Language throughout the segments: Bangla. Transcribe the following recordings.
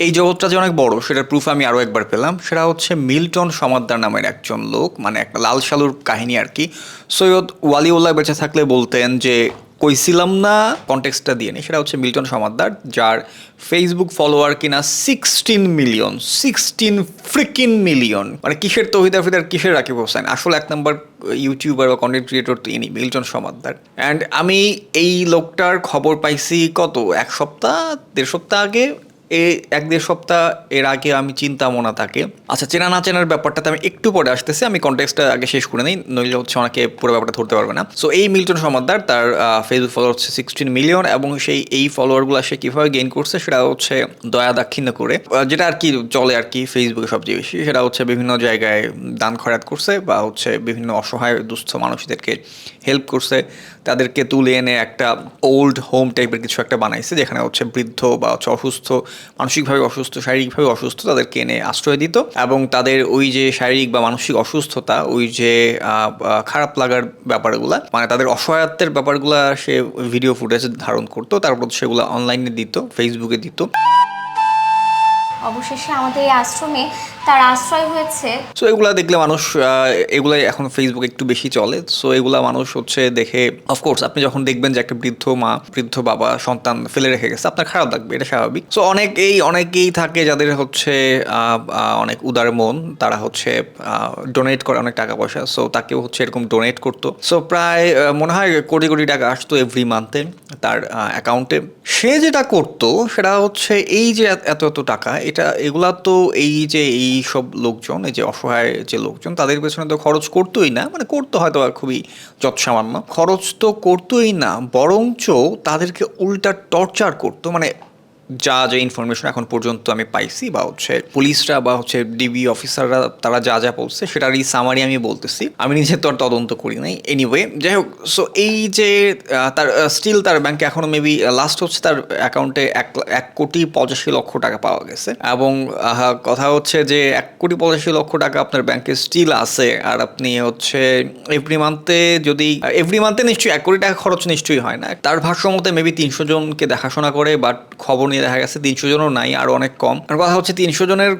এই জগৎটা যে অনেক বড়, সেটার প্রুফ আমি আরও একবার পেলাম। সেটা হচ্ছে মিল্টন সমাদ্দার নামের একজন লোক মানে একটা লাল সালুর কাহিনী আর কি। সৈয়দ ওয়ালিউল্লাহ বেঁচে থাকলে বলতেন যে, কইছিলাম না কন্টেক্সটটা দিয়ে নি সেটা হচ্ছে মিল্টন সমাদ্দার, যার ফেসবুক ফলোয়ার কিনা sixteen million sixteen freaking million মানে কিসের তহিদ আফিদার কিসের রাকিব হোসেন? আসলে এক নম্বর ইউটিউবার বা কন্টেন্ট ক্রিয়েটর তো ইনি মিল্টন সমাদ্দার। অ্যান্ড আমি এই লোকটার খবর পাইছি কত? এক সপ্তাহ, দেড় সপ্তাহ আগে এ এক দেড় সপ্তাহ এর আগে আমি চিন্তা মনা থাকে। আচ্ছা চেনা না চেনার ব্যাপারটাতে আমি একটু পরে আসতেছি, আমি কন্টেক্সটা আগে শেষ করে নিই, নইলে হচ্ছে অনেকে পুরো ব্যাপারটা ধরতে পারবে না। সো এই মিল্টন সমাদার তার ফেসবুক ফলোয়ার হচ্ছে সিক্সটিন মিলিয়ন এবং সেই এই ফলোয়ারগুলো সে কীভাবে গেইন করছে সেটা হচ্ছে দয়া দাক্ষিণ্য করে। যেটা আর কি চলে আর কি ফেসবুকে সবচেয়ে বেশি, সেটা হচ্ছে বিভিন্ন জায়গায় দান খয়রাত করছে বা হচ্ছে বিভিন্ন অসহায় দুস্থ মানুষদেরকে হেল্প করছে। তাদেরকে তুলে এনে একটা ওল্ড হোম টাইপের কিছু একটা বানাইছে, যেখানে হচ্ছে বৃদ্ধ বা হচ্ছে অসুস্থ, মানসিকভাবে অসুস্থ, শারীরিকভাবে অসুস্থ তাদেরকে এনে আশ্রয় দিত এবং তাদের ওই যে শারীরিক বা মানসিক অসুস্থতা, ওই যে খারাপ লাগার ব্যাপারগুলা মানে তাদের অসহায়ত্বের ব্যাপারগুলা সে ভিডিও ফুটেজ ধারণ করতো, তারপর সেগুলো অনলাইনে দিত ফেসবুকে দিত। অবশেষে আমাদের এই আশ্রমে তার আশ্রয় হয়েছে। সো এগুলা দেখলে মানুষ এগুলাই এখন ফেসবুক একটু বেশি চলে। সো এগুলা মানুষ হচ্ছে দেখে অফকোর্স আপনি যখন দেখবেন যে একটা বৃদ্ধ মা, বৃদ্ধ বাবা, সন্তান ফেলে রেখে গেছে, আপনার খারাপ লাগবে, এটা স্বাভাবিক। সো অনেকেই অনেকেই থাকে যাদের হচ্ছে অনেক উদার মন, তারা হচ্ছে ডোনেট করে অনেক টাকা পয়সা। সো তাকেও হচ্ছে এরকম ডোনেট করতো। সো প্রায় মনে হয় কোটি কোটি টাকা আসতো এভরি মান্থে তার অ্যাকাউন্টে সে যেটা করতো, সেটা হচ্ছে এই যে এত এত টাকা, এটা, এগুলা তো এই যে এই সব লোকজন, এই যে অসহায় যে লোকজন, তাদের পেছনে তো খরচ করতোই না। মানে করতে হয়তো আর খুবই যৎসামান্য। খরচ তো করতোই না, বরঞ্চ তাদেরকে উল্টা টর্চার করতো। মানে যা যা ইনফরমেশন এখন পর্যন্ত আমি পাইছি বা হচ্ছে পুলিশরা বা হচ্ছে ডিবি অফিসাররা তারা যা যা বলছে সেটারই সামারি আমি বলতেছি। আমি নিজে তো আর তদন্ত করি নাই। এনিওয়ে যাই হোক সো এই যে তার স্টিল তার ব্যাংকে এখনও মেবি লাস্ট হচ্ছে তার অ্যাকাউন্টে এক এক কোটি পঁচাশি লক্ষ টাকা পাওয়া গেছে। এবং কথা হচ্ছে যে, এক কোটি পঁচাশি লক্ষ টাকা আপনার ব্যাংকে স্টিল আছে। আর আপনি হচ্ছে এভরি মান্থে যদি এভরি মান্থে নিশ্চয়ই এক কোটি টাকা খরচ নিশ্চয়ই হয় না। তার ভাষ্য মতে মেবি তিনশো জনকে দেখাশোনা করে বাট খবর নিয়ে দেখা গেছে তিনশো জনও নাই, আরও অনেক কম। আর কথা হচ্ছে তিনশো জনের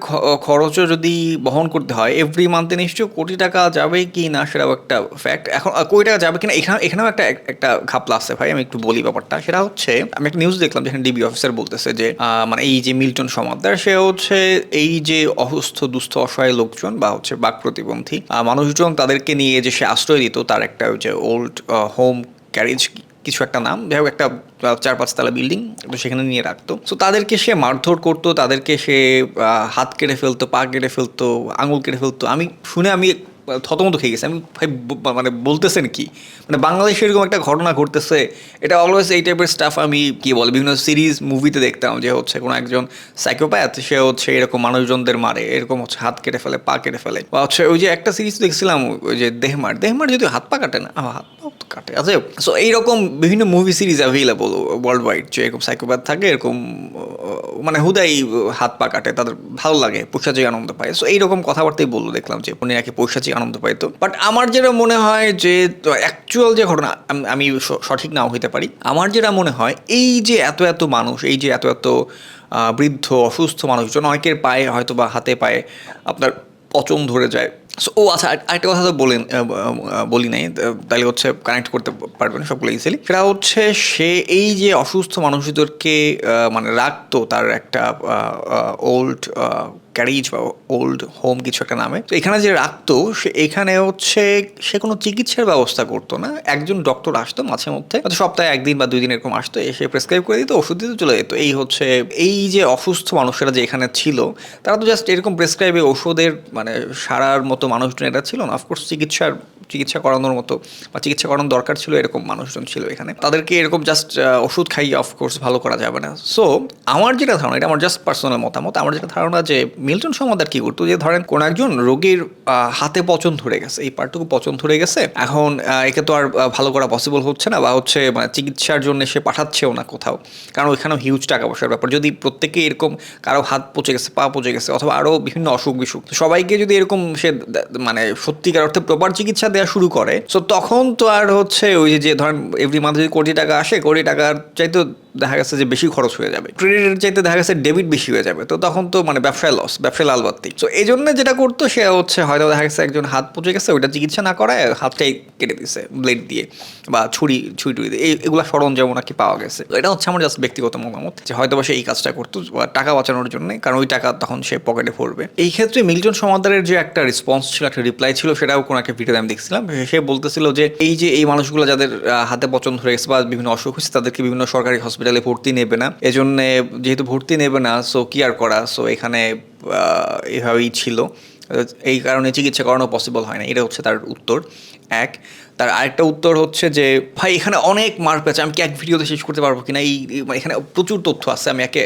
খরচও যদি বহন করতে হয় এভরি মান্থে নিশ্চয়ই কোটি টাকা যাবে কি না সেটাও একটা ফ্যাক্ট এখন কোটি টাকা যাবে কিনা এখানে, এখানেও একটা একটা ঘাপলা আছে ভাই, আমি একটু বলি ব্যাপারটা। সেটা হচ্ছে, আমি একটা নিউজ দেখলাম যেখানে ডিবি অফিসার বলতেছে যে মানে এই যে মিল্টন সমাদ্দার, সে হচ্ছে এই যে অসুস্থ, দুস্থ, অসহায় লোকজন বা হচ্ছে বাক প্রতিবন্ধী মানুষজন তাদেরকে নিয়ে যে সে আশ্রয় দিত, তার একটা যে ওল্ড হোম ক্যারেজ কিছু একটা নাম। যাই হোক, একটা চার পাঁচতলা বিল্ডিং তো সেখানে নিয়ে রাখতো। সো তাদেরকে সে মারধর করতো, তাদেরকে সে হাত কেটে ফেলতো, পা কেটে ফেলতো, আঙুল কেটে ফেলতো। আমি শুনে আমি থতমত খেয়ে গেছি। আমি ভাই মানে বলতেছেন কি? মানে বাংলাদেশে এরকম একটা ঘটনা ঘটতেছে, এটা অলওয়েজ এই টাইপের স্টাফ আমি কি বলে, বিভিন্ন সিরিজ মুভিতে দেখতাম যে হচ্ছে কোনো একজন সাইকোপ্যাথ সে হচ্ছে এরকম মানুষজনদের মারে, এরকম হচ্ছে হাত কেটে ফেলে, পা কেটে ফেলে। বা হচ্ছে ওই যে একটা সিরিজ দেখছিলাম, ওই যে দেহমার। দেহমার যদি হাত পা কাটে না, হাত কাটে আচ্ছা সো এইরকম বিভিন্ন movie series available world wide যে এরকম সাইকোপ্যাথ থাকে, এরকম মানে হুদাই হাত পা কাটে, তাদের ভালো লাগে, পৈশাচিক আনন্দ পায়। সো এইরকম কথাবার্তাই বলল, দেখলাম যে উনি নাকি পৈশাচিক আনন্দ পাইতো বাট আমার যেটা মনে হয় যে অ্যাকচুয়াল যে ঘটনা, আমি সঠিক নাও হইতে পারি। আমার যেটা মনে হয়, এই যে এত এত মানুষ, এই যে এত এত বৃদ্ধ, অসুস্থ মানুষজন, অনেকের পায়ে হয়তো বা হাতে পায়ে আপনার পচন ধরে যায়। সো ও আচ্ছা আর- আরেকটা কথা তো বলেন বলি নাই তাহলে হচ্ছে কানেক্ট করতে পারবেন সবগুলো ইজিলি সেটা হচ্ছে সে এই যে অসুস্থ মানুষদেরকে মানে রাখতো তার একটা ওল্ড ক্যারিজ বা ওল্ড হোম কিছু একটা নামে। তো এখানে যে রাখতো, সে এখানে হচ্ছে সে কোনো চিকিৎসার ব্যবস্থা করতো না। একজন ডক্টর আসতো মাঝে মধ্যে। সপ্তাহে একদিন বা দুই দিন এরকম আসতো, এসে প্রেসক্রাইব করে দিত, ওষুধ দিতে, চলে যেত। এই হচ্ছে, এই যে অসুস্থ মানুষেরা যে এখানে ছিল, তারা তো জাস্ট এরকম প্রেসক্রাইবে ওষুধের মানে সারার মতো মানুষজন এটা ছিল না। অফকোর্স চিকিৎসার, চিকিৎসা করানোর মতো বা চিকিৎসা করানোর দরকার ছিল এরকম মানুষজন ছিল এখানে। তাদেরকে এরকম জাস্ট ওষুধ খাইয়ে অফকোর্স ভালো করা যাবে না। সো আমার যেটা ধারণা, এটা আমার জাস্ট পার্সোনাল মতামত, আমার যেটা ধারণা যে মিল্টন সমাদার কি করতো যে ধরেন কোন একজন রোগীর হাতে পচন ধরে গেছে, এই পার্টটুকু পচন ধরে গেছে। এখন একে তো আর ভালো করা পসিবল হচ্ছে না বা হচ্ছে মানে চিকিৎসার জন্য সে পাঠাচ্ছেও না কোথাও। কারণ ওইখানেও হিউজ টাকা পয়সার ব্যাপার। যদি প্রত্যেকে এরকম কারও হাত পচে গেছে, পা পচে গেছে অথবা আরও বিভিন্ন অসুখ বিসুখ সবাইকে যদি এরকম সে মানে সত্যিকার অর্থে প্রপার চিকিৎসা দেওয়া শুরু করে সো তখন তো আর হচ্ছে ওই যে- ধরেন এভরি মান্থ যদি কোটি টাকা আসে, কোটি টাকার চাইতে দেখা গেছে যে বেশি খরচ হয়ে যাবে। ক্রেডিটের চাইতে দেখা গেছে ডেবিট বেশি হয়ে যাবে। তো তখন তো মানে ব্যবসায় লস ব্যবসায় লাল বাত্তি। তো এই জন্য যেটা করতো সে হচ্ছে হয়তো দেখা গেছে একজন হাত পচে গেছে, ওইটা চিকিৎসা না করায় হাতটাই কেটে দিছে ব্লেড দিয়ে বা ছুরি ছুরি টুরি দিয়ে এগুলো সরঞ্জাম নাকি পাওয়া গেছে। এটা হচ্ছে আমার জাস্ট ব্যক্তিগত মতামত যে হয়তো বা সে এই কাজটা করতো, বা টাকা বাঁচানোর জন্য, কারণ ওই টাকা তখন সে পকেটে পড়বে এই ক্ষেত্রে মিল্টন সমাদারের যে একটা রেসপন্স ছিল, একটা রিপ্লাই ছিল, সেটাও কোনো একটা ভিডিওতে আমি দেখছিলাম। সে বলতেছিল যে এই যে এই মানুষগুলো যাদের হাতে পচন হয়ে গেছে বা বিভিন্ন অসুখ হয়েছে, তাদেরকে বিভিন্ন সরকারি হসপিটালে ভর্তি নেবে না। এজন্য যেহেতু ভর্তি নেবে না সো কি আর করা? সো এখানে এভাবেই ছিল। এই কারণে চিকিৎসা করানো পসিবল হয় না এটা হচ্ছে তার উত্তর। এক তার আরেকটা উত্তর হচ্ছে যে, ভাই, এখানে অনেক মার্ক আছে আমি কি এক ভিডিওতে শেষ করতে পারব কিনা? এই মানে এখানে প্রচুর তথ্য আছে। আমি একে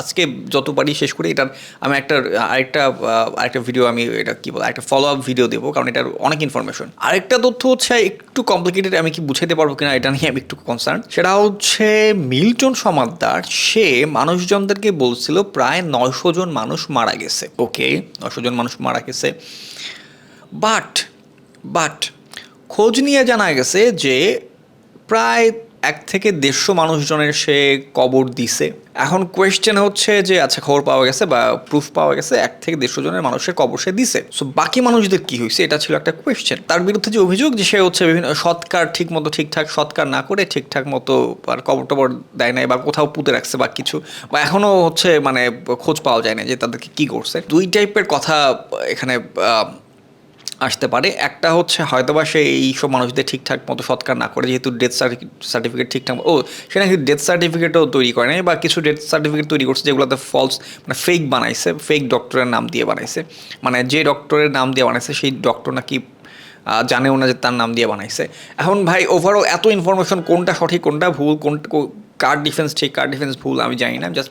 আজকে যত পারি শেষ করি। এটার, আমি একটা, আরেকটা আরেকটা ভিডিও আমি এটা কি বল একটা ফলো আপ ভিডিও দেবো, কারণ এটার অনেক ইনফরমেশন আরেকটা তথ্য হচ্ছে, একটু কমপ্লিকেটেড আমি কি বুঝাইতে পারব কিনা, এটা নিয়ে আমি একটু কনসার্ন সেটা হচ্ছে, মিল্টন সমাদ্দার, সে মানুষজনদেরকে বলছিল, প্রায় নয়শো জন মানুষ মারা গেছে। ওকে নয়শো জন মানুষ মারা গেছে। বাট বাট খোঁজ নিয়ে জানা গেছে যে প্রায় এক থেকে দেড়শো মানুষজনের সে কবর দিছে। এখন কোয়েশ্চেন হচ্ছে যে আচ্ছা খবর পাওয়া গেছে বা প্রুফ পাওয়া গেছে, এক থেকে দেড়শো জনের মানুষের কবর সে দিছে। সো বাকি মানুষদের কি হয়েছে? এটা ছিল একটা কোয়েশ্চেন তার বিরুদ্ধে যে অভিযোগ যে সে হচ্ছে বিভিন্ন, সৎকার ঠিক মতো ঠিকঠাক, সৎকার না করে ঠিকঠাক মতো আর কবর টবর দেয় নাই বা কোথাও পুঁতে রাখছে বা কিছু, বা এখনও হচ্ছে মানে খোঁজ পাওয়া যায় না যে তাদেরকে কি করছে। দুই টাইপের কথা এখানে আসতে পারে। একটা হচ্ছে হয়তোবা সে এইসব মানুষদের ঠিকঠাক মতো সৎকার না করে, যেহেতু ডেথ সার্টিফিকেট ঠিকঠাক ও, সে নাকি ডেথ সার্টিফিকেটও তৈরি করে নাই বা কিছু ডেথ সার্টিফিকেট তৈরি করছে যেগুলোতে ফলস মানে ফেক বানাইছে ফেক ডক্টরের নাম দিয়ে বানাইছে। মানে যে ডক্টরের নাম দিয়ে বানাইছে, সেই ডক্টর নাকি জানেও না যে তার নাম দিয়ে বানাইছে। এখন ভাই ওভারঅল এত ইনফরমেশন কোনটা সঠিক, কোনটা ভুল, কোন কার ডিফেন্স ঠিক, কার ডিফেন্স ভুল আমি জানি না জাস্ট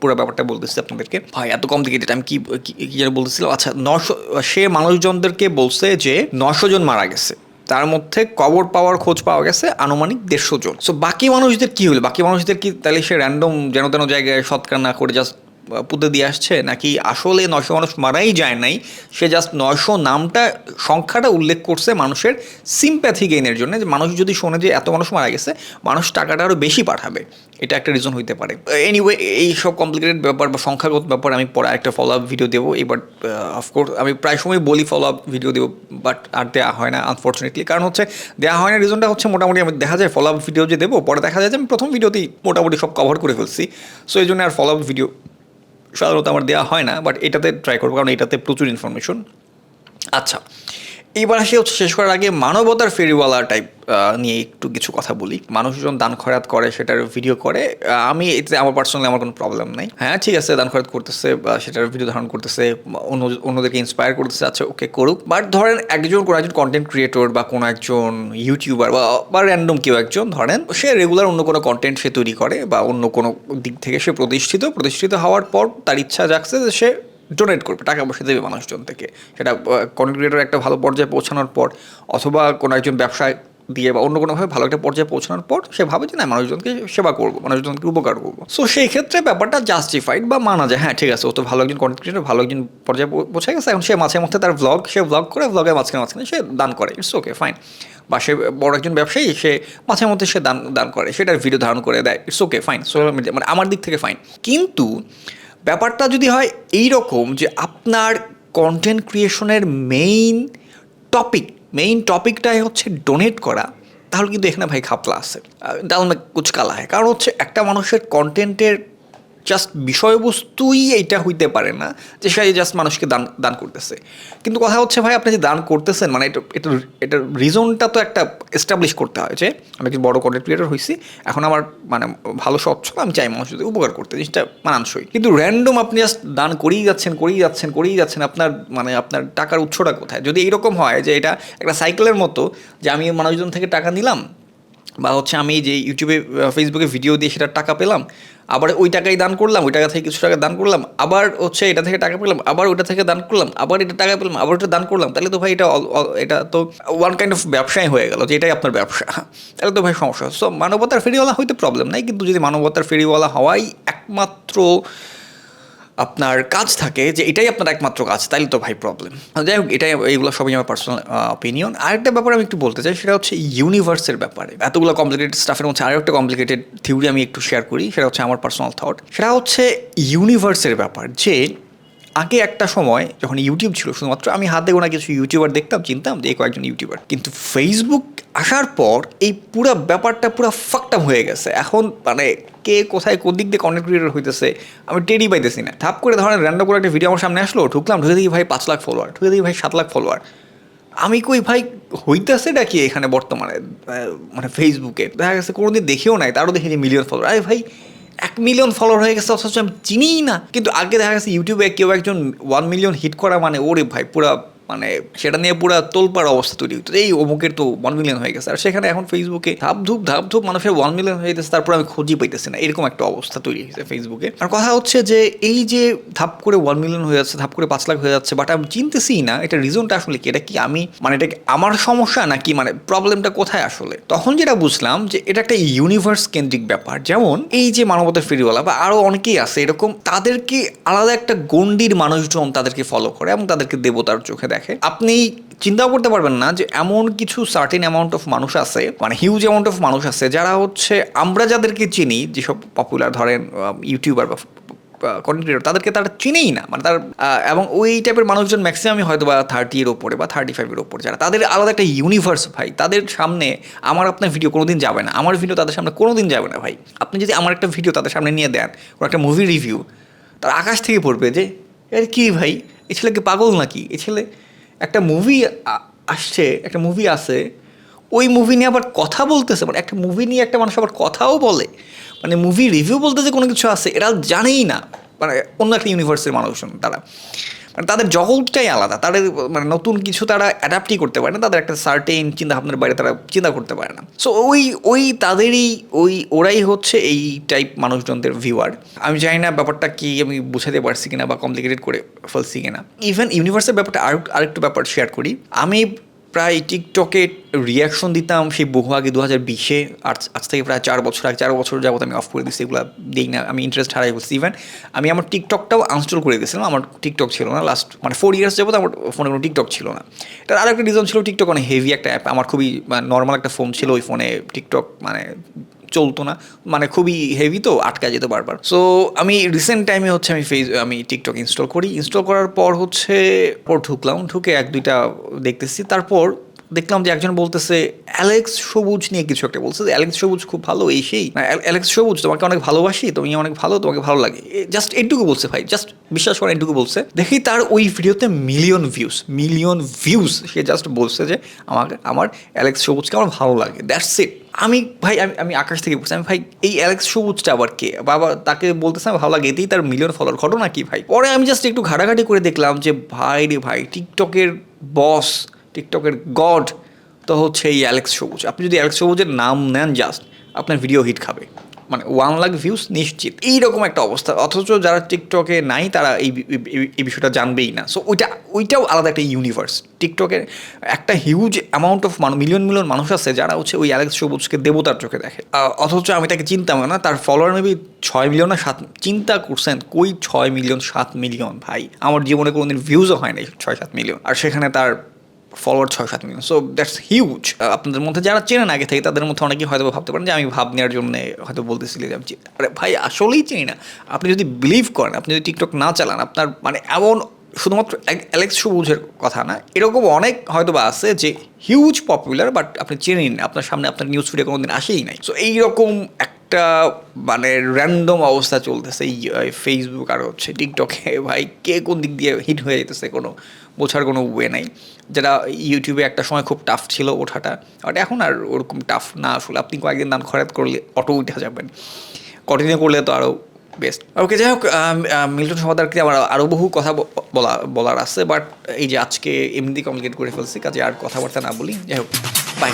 পুরো ব্যাপারটা বলতেছি আপনাদেরকে। ভাই, এত কমপ্লিকেটেড আমি কি কি কি যেন বলতেছিলাম? আচ্ছা নশো, সে মানুষজনদেরকে বলছে যে নশো জন মারা গেছে। তার মধ্যে কবর পাওয়ার খোঁজ পাওয়া গেছে আনুমানিক দেড়শো জন। সো বাকি মানুষদের কি হলো? বাকি মানুষদের কি তাহলে সে র্যান্ডম যেন তেন জায়গায় সৎকার না করে জাস্ট পুঁতে দিয়ে আসছে, নাকি আসলে নয়শো মানুষ মারাই যায় নাই, সে জাস্ট নয়শো নামটা, সংখ্যাটা উল্লেখ করছে মানুষের সিম্প্যাথি গেইনের জন্য, যে মানুষ যদি শোনে যে এত মানুষ মারা গেছে, মানুষ টাকাটা আরও বেশি পাঠাবে। এটা একটা রিজন হইতে পারে। এনিওয়ে এই সব কমপ্লিকেটেড ব্যাপার বা সংখ্যাগত ব্যাপার আমি পরে একটা ফলো আপ ভিডিও দেবো। এবার অফকোর্স আমি প্রায় সময় বলি ফলো আপ ভিডিও দেবো বাট আর দেওয়া হয় না আনফর্চুনেটলি কারণ হচ্ছে দেওয়া হয় না রিজনটা হচ্ছে মোটামুটি আমি দেখা যায় ফলো আপ ভিডিও যে দেবো, পরে দেখা যায় যে আমি প্রথম ভিডিওতেই মোটামুটি সব কভার করে ফেলছি। সো এই জন্য আর ফলো আপ ভিডিও সাধারণত আমার দেওয়া হয় না বাট এটাতে ট্রাই করব কারণ এটাতে প্রচুর ইনফরমেশন আচ্ছা এইবার আসি হচ্ছে শেষ করার আগে মানবতার ফেরিওয়ালা টাইপ নিয়ে একটু কিছু কথা বলি। মানুষজন দান খরাত করে, সেটার ভিডিও করে। আমি এতে আমার পার্সোনালি আমার কোনো প্রবলেম নাই। হ্যাঁ ঠিক আছে, দান খয়রাত করতেছে বা সেটার ভিডিও ধারণ করতেছে, অন্য, অন্যদেরকে ইন্সপায়ার করতেছে আচ্ছা ওকে করুক। বাট ধরেন একজন কোনো একজন কন্টেন্ট ক্রিয়েটর বা কোনো একজন ইউটিউবার বা বা র্যান্ডম কেউ একজন, ধরেন, সে রেগুলার অন্য কোনো কন্টেন্ট সে তৈরি করে বা অন্য কোনো দিক থেকে সে প্রতিষ্ঠিত প্রতিষ্ঠিত হওয়ার পর তার ইচ্ছা জাগছে যে সে ডোনেট করবে, টাকা পয়সা দেবে মানুষজন থেকে। সেটা কন্টেন্ট ক্রিয়েটর একটা ভালো পর্যায়ে পৌঁছানোর পর, অথবা কোনো একজন ব্যবসায় দিয়ে বা অন্য কোনোভাবে ভালো একটা পর্যায়ে পৌঁছানোর পর, সে ভাবে যে না, মানুষজনকে সেবা করব, মানুষজনকে উপকার করব। সো সেই ক্ষেত্রে ব্যাপারটা জাস্টিফাইড বা মানা যায়। হ্যাঁ ঠিক আছে, ও তো ভালো একজন কন্টেন্ট ক্রিয়েটর ভালো একজন পর্যায়ে পৌঁছে গেছে, এখন সে মাঝে মধ্যে তার ভ্লগ সে ভ্লগ করে ভ্লগের মাঝখানে মাঝখানে সে দান করে। ইটস ওকে ফাইন বা সে বড় একজন ব্যবসায়ী, সে মাঝে মধ্যে সে দান দান করে সেটার ভিডিও ধারণ করে দেয়। It's okay fine social media মানে আমার দিক থেকে ফাইন কিন্তু ব্যাপারটা যদি হয় এই রকম যে আপনার কন্টেন্ট ক্রিয়েশনের মেইন টপিক মেইন টপিকটাই হচ্ছে ডোনেট করা, তাহলে কিন্তু এখানে ভাই খাপলা আছে। ডাল কুচকালা হয়। কারণ হচ্ছে একটা মানুষের কন্টেন্টের জাস্ট বিষয়বস্তুই এইটা হইতে পারে না যে সে জাস্ট মানুষকে দান দান করতেছে। কিন্তু কথা হচ্ছে ভাই, আপনি যে দান করতেছেন মানে এটা এটা এটার রিজনটা তো একটা এস্টাবলিশ করতে হয় যে, আমি একজন বড় কন্টেন্ট ক্রিয়েটর হয়েছি এখন আমার মানে ভালো সচ্ছল আমি চাই মানুষদের উপকার করতে, জিনিসটা মানানসই। কিন্তু র্যান্ডম আপনি জাস্ট দান করেই যাচ্ছেন করেই যাচ্ছেন করেই যাচ্ছেন, আপনার মানে আপনার টাকার উৎসটা কোথায়? যদি এইরকম হয় যে এটা একটা সাইকেলের মতো, যে আমি মানুষজন থেকে টাকা নিলাম, বা হচ্ছে আমি যে ইউটিউবে ফেসবুকে ভিডিও দিয়ে সেটার টাকা পেলাম আবার ওই টাকাই দান করলাম, ওই টাকা থেকে কিছু টাকা দান করলাম, আবার হচ্ছে এটা থেকে টাকা পেলাম, আবার ওইটা থেকে দান করলাম, আবার এটা টাকা পেলাম, আবার ওটা দান করলাম, তাহলে তো ভাই এটা এটা তো ওয়ান কাইন্ড অফ ব্যবসায় হয়ে গেল যে এটাই আপনার ব্যবসা। তাহলে তো ভাই সমস্যা। সো মানবতার ফেরিওয়ালা হইতে প্রবলেম নাই, কিন্তু যদি মানবতার ফেরিওয়ালা হওয়াই একমাত্র আপনার কাজ থাকে যে এটাই আপনার একমাত্র কাজ, তাইলে তো ভাই প্রবলেম যাই হোক এটাই এইগুলো সবই আমার পার্সোনাল অপিনিয়ন আরেকটা ব্যাপারে আমি একটু বলতে চাই, সেটা হচ্ছে ইউনিভার্সের ব্যাপারে। এতগুলো কমপ্লিকেটেড স্টাফের মধ্যে আরও আরেকটা কমপ্লিকেটেড থিওরি আমি একটু শেয়ার করি, সেটা হচ্ছে আমার পার্সোনাল থট সেটা হচ্ছে ইউনিভার্সের ব্যাপার, যে আগে একটা সময় যখন ইউটিউব ছিল, শুধুমাত্র আমি হাতে গোনা কিছু ইউটিউবার দেখতাম, চিনতাম যে কয়েকজন ইউটিউবার কিন্তু ফেসবুক আসার পর এই পুরো ব্যাপারটা পুরো ফাকটাম হয়ে গেছে। এখন মানে কে কোথায় কোন দিক দিয়ে কন্টেন্ট ক্রিয়েটর হইতেছে, আমি টেরই পাইতেছি না। থাপ করে ধরেন র্যান্ডম করে একটা ভিডিও আমার সামনে আসলো, ঢুকলাম, ঢুকে দেখি ভাই পাঁচ লাখ ফলোয়ার ঢুকে দেখি ভাই সাত লাখ ফলোয়ার আমি কই, ভাই হইতেছে কি এখানে বর্তমানে? মানে ফেসবুকে দেখা গেছে কোনোদিন দেখেও নাই, তারও দেখি যে মিলিয়ন ফলোয়ার আরে ভাই এক মিলিয়ন ফলোয়ার হয়ে গেছে, অথচ আমি চিনিই না। কিন্তু আগে দেখা গেছে ইউটিউবে কেউ একজন ওয়ান মিলিয়ন হিট করা মানে ওরে ভাই, পুরা মানে সেটা নিয়ে পুরো তোলপাড় অবস্থা তৈরি হতো এই অমুকের তো ওয়ান মিলিয়ন হয়ে গেছে। আর সেখানে এখন ফেসবুকে ধাপ ধুপ ধাপ ধুপ মানুষের ওয়ান মিলিয়ন হয়ে গেছে, তারপর আমি খুঁজই পাইতেছি না। এরকম একটা অবস্থা তৈরি হয়েছে ফেসবুকে আর কথা হচ্ছে যে, এই যে ধাপ করে ওয়ান মিলিয়ন হয়ে যাচ্ছে, ধাপ করে পাঁচ লাখ হয়ে যাচ্ছে বাট আমি চিনতেছি না এটা রিজনটা আসলে কি, এটা কি আমি মানে এটা আমার সমস্যা নাকি মানে প্রবলেমটা কোথায় আসলে? তখন যেটা বুঝলাম যে, এটা একটা ইউনিভার্স কেন্দ্রিক ব্যাপার। যেমন এই যে মানবতার ফেরিওয়ালা বা আরও অনেকেই আছে, এরকম তাদেরকে আলাদা একটা গণ্ডির মানুষজন তাদেরকে ফলো করে এবং তাদেরকে দেবতার চোখে দেখে। আপনি চিন্তাও করতে পারবেন না যে এমন কিছু সার্টিন অ্যামাউন্ট অফ মানুষ আছে মানে হিউজ অ্যামাউন্ট অফ মানুষ আছে, যারা হচ্ছে আমরা যাদেরকে চিনি, যেসব পপুলার ধরেন ইউটিউবার বা কন্টেন্ট তাদেরকে তারা চিনেই না। মানে তার এবং ওই টাইপের মানুষজন ম্যাক্সিমামই হয়তো বা থার্টি এর ওপরে বা থার্টি ফাইভের ওপরে যারা তাদের আলাদা একটা ইউনিভার্স ভাই, তাদের সামনে আমার আপনার ভিডিও কোনোদিন যাবে না। আমার ভিডিও তাদের সামনে কোনোদিন যাবে না ভাই। আপনি যদি আমার একটা ভিডিও তাদের সামনে নিয়ে দেন, কোনো একটা মুভি রিভিউ তার আকাশ থেকে পড়বে যে এর কি ভাই এই ছেলেকে পাগল নাকি? এ ছেলে একটা মুভি আসছে, একটা মুভি আছে, ওই মুভি নিয়ে আবার কথা বলতেছে মানে একটা মুভি নিয়ে একটা মানুষ আবার কথাও বলে। মানে মুভি রিভিউ বলতে যে কোনো কিছু আছে, এরা জানেই না। মানে অন্য একটা ইউনিভার্সের মানুষজন, তারা। মানে তাদের জগৎটাই আলাদা। তাদের মানে নতুন কিছু তারা অ্যাডাপ্টই করতে পারে না, তাদের একটা সার্টেন চিন্তা ভাবনার বাইরে তারা চিন্তা করতে পারে না। সো ওই ওই তাদেরই, ওই, ওরাই হচ্ছে এই টাইপ মানুষজনদের ভিউয়ার আমি জানি না ব্যাপারটা কি, আমি বুঝাতে পারছি কিনা বা কমপ্লিকেটেড করে ফেলছি কিনা। ইভেন ইউনিভার্সের ব্যাপারটা আর, আরেকটু ব্যাপার শেয়ার করি। আমি প্রায় টিকটকে রিয়াকশন দিতাম সেই বহু আগে দু হাজার বিশে আজ থেকে প্রায় চার বছর আগে, চার বছর যাবত আমি অফ করে দিচ্ছি এগুলো দিই না, আমি ইন্টারেস্ট হারাই বলছি। ইভেন আমি আমার টিকটকটাও আনস্টল করে দিয়েছিলাম, আমার টিকটক ছিল না। লাস্ট মানে ফোর ইয়ার্স যাবত আমার ফোনে কোনো টিকটক ছিল না। এটার আরও একটা রিজন ছিল টিকটক অনেক হেভি একটা অ্যাপ আমার খুবই নর্মাল একটা ফোন ছিল ওই ফোনে টিকটক মানে চলতো না। মানে খুবই হেভি তো আটকা যেত বারবার। সো আমি রিসেন্ট টাইমে হচ্ছে আমি ফেস আমি টিকটক ইনস্টল করি। ইনস্টল করার পর হচ্ছে, পর ঢুকলাম, ঢুকে এক দুইটা দেখতেছি। তারপর দেখলাম যে একজন বলতেছে, অ্যালেক্স সবুজ নিয়ে কিছু একটা বলছে। যে অ্যালেক্স সবুজ খুব ভালো, এই সেই। অ্যালেক্স সবুজ, তোমাকে অনেক ভালোবাসি, তুমি অনেক ভালো, তোমাকে ভালো লাগে। জাস্ট এইটুকু বলছে ভাই জাস্ট বিশ্বাস করে এইটুকু বলছে। দেখি তার ওই ভিডিওতে মিলিয়ন ভিউজ মিলিয়ন ভিউজ সে জাস্ট বলছে যে, আমাকে, আমার অ্যালেক্স সবুজকে আমার ভালো লাগে। দ্যাটস ইট আমি, ভাই, আমি আমি আকাশ থেকে বলছি, আমি, ভাই, এই অ্যালেক্স সবুজটা আবার কে? বাবা তাকে বলতেছে আমার ভালো লাগে। এতেই তার মিলিয়ন ফলোয়ার ঘটনা কি ভাই? পরে আমি জাস্ট একটু ঘাটাঘাটি করে দেখলাম যে, ভাই রে ভাই টিকটকের বস টিকটকের গড, তো হচ্ছে এই অ্যালেক্স সবুজ আপনি যদি অ্যালেক্স সবুজের নাম নেন জাস্ট আপনার ভিডিও হিট খাবে। মানে ওয়ান লাখ ভিউজ নিশ্চিত। এইরকম একটা অবস্থা। অথচ যারা টিকটকে নাই, তারা এই এই- বিষয়টা জানবেই না। সো ওইটা, ওইটাও আলাদা একটা ইউনিভার্স টিকটকের একটা huge amount of million million মানুষ আছে যারা হচ্ছে ওই অ্যালেক্স সবুজকে দেবতার চোখে দেখে। অথচ আমি তাকে চিন্তাম না। তার ফলোয়ার মেবি ছয় মিলিয়ন না সাত চিন্তা করছেন, কই ছয় মিলিয়ন সাত মিলিয়ন ভাই? আমার জীবনে কোনোদিন ভিউজও হয় নাই ছয়, সাত মিলিয়ন আর সেখানে তার ফলোয়ার ছয় সাত মিলিয়ন সো দ্যাটস হিউজ আপনাদের মধ্যে যারা চেনেন আগে থেকে, তাদের মধ্যে অনেকেই হয়তো ভাবতে পারেন যে আমি ভাব নেওয়ার জন্য হয়তো বলতেছিলি যে আমি আরে ভাই, আসলেই চিনি না। আপনি যদি বিলিভ করেন, আপনি যদি টিকটক না চালান, আপনার মানে এমন শুধুমাত্র এক- অ্যালেক্স সবুজের কথা না, এরকম অনেক হয়তো বা আছে যে হিউজ পপুলার বাট আপনি চেনেন আপনার সামনে আপনার নিউজ ফিডে কোনোদিন আসেই নাই। সো এইরকম একটা মানে র্যান্ডম অবস্থা চলতেছে এই ফেসবুক আর হচ্ছে টিকটকে ভাই, কে কোন দিক দিয়ে হিট হয়ে যেতেছে কোনো বোঝার কোনো ওয়ে নাই। যেটা ইউটিউবে একটা সময় খুব টাফ ছিল ওঠাটা বাট এখন আর ওরকম টাফ না আসলে। আপনি কয়েকদিন দান খরাত করলে অটো উঠে যাবেন। কন্টিনিউ করলে তো আরও বেস্ট ওকে যাই হোক মিল্টন সমাদারকে আমার আরও বহু কথা বলা, বলার আছে বাট এই যে আজকে এমনি কমপ্লিট করে ফেলছি, কাজে আর কথাবার্তা না বলি। যাই হোক বাই